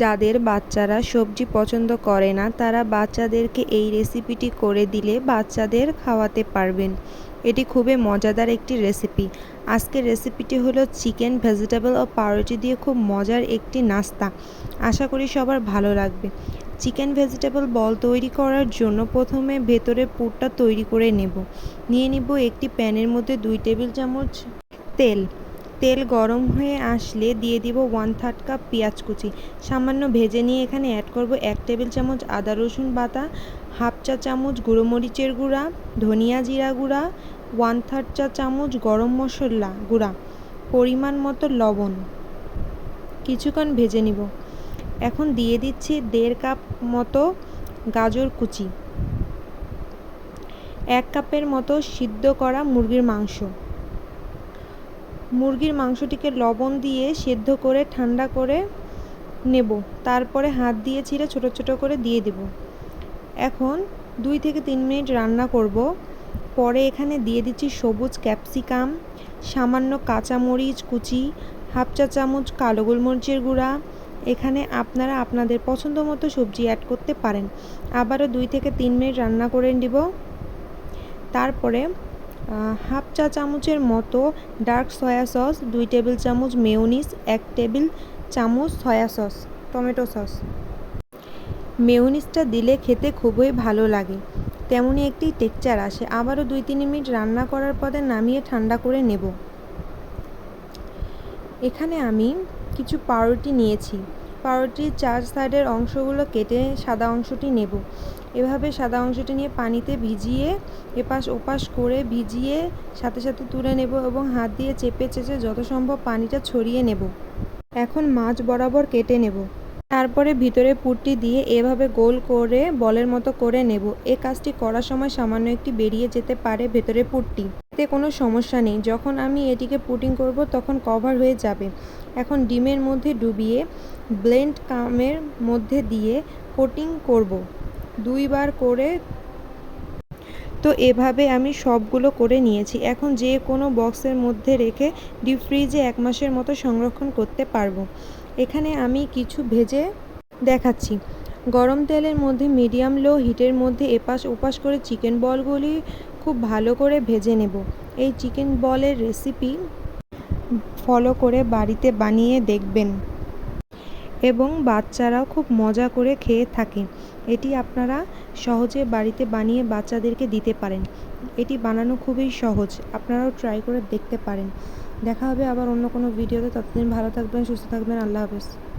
যাদের বাচ্চারা সবজি পছন্দ করে না, তারা বাচ্চাদেরকে এই রেসিপিটি করে দিলে বাচ্চাদের খাওয়াতে পারবেন। এটি খুবই মজাদার একটি রেসিপি আজকের রেসিপিটি হলো চিকেন ভেজিটেবল ও পাউরুটি দিয়ে খুব মজার একটি নাস্তা। আশা করি সবার ভালো লাগবে। চিকেন ভেজিটেবল বল তৈরি করার জন্য প্রথমে ভেতরের পুরটা তৈরি করে নেব। নিয়ে নিব একটি প্যানের মধ্যে দুই টেবিল চামচ তেল। তেল গরম হয়ে আসলে দিয়ে দিব ওয়ান থার্ড কাপ পেঁয়াজ কুচি। সামান্য ভেজে নিয়ে এখানে অ্যাড করব এক টেবিল চামচ আদা রসুন বাটা হাফ চা চামচ গুঁড়ো গুঁড়া, ধনিয়া জিরা গুঁড়া ওয়ান থার্ড চা চামচ গরম মশলা গুঁড়া, পরিমাণ মতো লবণ। কিছুক্ষণ ভেজে নিব। এখন দিয়ে দিচ্ছি দেড় কাপ মতো গাজর কুচি। এক কাপের মতো সিদ্ধ করা মুরগির মাংস। মুরগির মাংসটিকে লবণ দিয়ে সেদ্ধ করে, ঠান্ডা করে নেব। তারপরে হাত দিয়ে ছিঁড়ে ছোটো ছোটো করে দিয়ে দেব। এখন দুই থেকে তিন মিনিট রান্না করব। পরে এখানে দিয়ে দিচ্ছি সবুজ ক্যাপসিকাম, সামান্য কাঁচামরিচ কুচি, হাফ চা চামচ কালো গোলমরিচের গুঁড়া। এখানে আপনারা আপনাদের পছন্দ মতো সবজি অ্যাড করতে পারেন। আবারও দুই থেকে তিন মিনিট রান্না করে নিব। তারপরে হাফ চা চামচের মতো ডার্ক সয়া সস, দুই টেবিল চামচ মেয়োনিস এক টেবিল চামচ সয়া সস, টমেটো সস। মেয়োনিসটা দিলে খেতে খুবই ভালো লাগে। তেমনই একটি টেক্সচার আসে। আবারও দুই তিন মিনিট রান্না করার পরে নামিয়ে ঠান্ডা করে নেব। এখানে আমি কিছু পাউরুটি নিয়েছি। পাউরুটির চার সাইডের অংশগুলো কেটে সাদা অংশটি নেব। এভাবে সাদা অংশটি নিয়ে পানিতে ভিজিয়ে এপাশ ওপাশ করে ভিজিয়ে সাথে সাথে তুলে নেব এবং হাত দিয়ে চেপে চেপে যত সম্ভব পানিটা ছড়িয়ে নেব। এখন মাছ বরাবর কেটে নেব। তারপরে ভিতরে পুরটি দিয়ে এভাবে গোল করে বলের মতো করে নেব। এ কাজটি করার সময় সামান্য একটি বেরিয়ে যেতে পারে ভেতরে পুরটি এতে কোনো সমস্যা নেই। যখন আমি এটিকে পুটিং করব, তখন কভার হয়ে যাবে। এখন ডিমের মধ্যে ডুবিয়ে, ব্লেন্ড কামের মধ্যে দিয়ে কোটিং করব। দুইবার করে তো এভাবে আমি সবগুলো করে নিয়েছি। এখন যে কোনো বক্সের মধ্যে রেখে ডিপ ফ্রিজে এক মাসের মতো সংরক্ষণ করতে পারব। এখানে আমি কিছু ভেজে দেখাচ্ছি। গরম তেলের মধ্যে মিডিয়াম লো হিটের মধ্যে এপাশ ওপাশ করে চিকেন বলগুলি খুব ভালো করে ভেজে নেব। এই চিকেন বলের রেসিপি ফলো করে বাড়িতে বানিয়ে দেখবেন। এবং বাচ্চারাও খুব মজা করে খেয়ে থাকে। এটি আপনারা সহজে বাড়িতে বানিয়ে বাচ্চাদেরকে দিতে পারেন। এটি বানানো খুবই সহজ। আপনারাও ট্রাই করে দেখতে পারেন। দেখা হবে আবার অন্য কোনো ভিডিওতে ততদিন ভালো থাকবেন, সুস্থ থাকবেন। আল্লাহ হাফেজ।